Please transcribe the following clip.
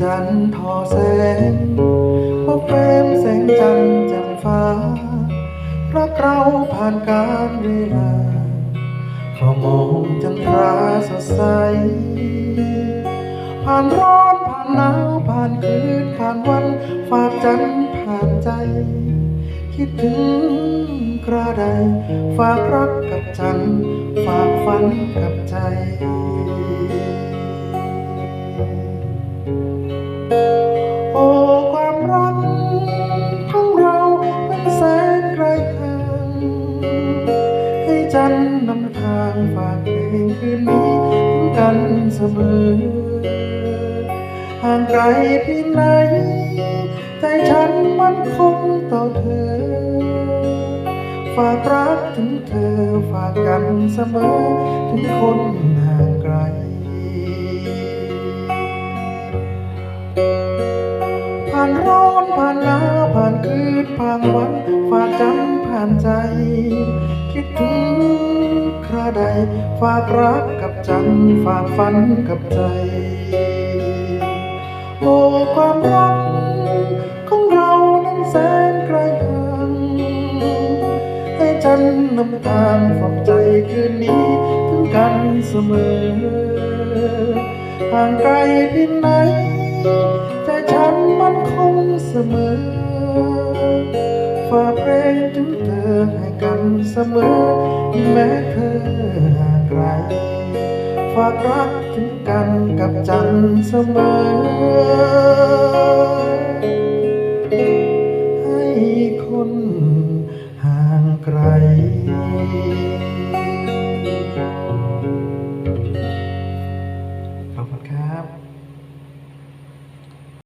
จันทร์ทอแสงพบเฟมแสงจันทร์จ่มฟ้า รักเราผ่านการเวลาเฝ้ามองจันทราสดใส ผ่านร้อนผ่านหนาวผ่านคืนผ่านวัน ฝากจันทร์ผ่านใจ คิดถึงกระไดฝากรักกับจันทร์ฝากฝันกับใจ จันนำทางฝากเพลงคืนนี้ถึงกันเสมอ ห่างไกลเพียงไหนใจฉันมันคงต่อเธอ ฝากรักถึงเธอฝากกันเสมอ ถึงคนห่างไกลผ่านร้อนผ่านหนาวผ่านคืนผ่านวัน ฝากจำผ่านใจ คิดถึง ใด ฝากรักกับจันฝากฝันกับใจ โอ้ความรักของเรานั้นแสนไกลห่างให้จันนำทางฝากใจคืนนี้ถึงกันเสมอ ห่างไกลเพียงไหน ฝากเพลงถึงเธอให้กันเสมอ แม้เธอห่างไกล ฝากรักถึงกันกับจันเสมอให้คนห่างไกล ขอบคุณครับ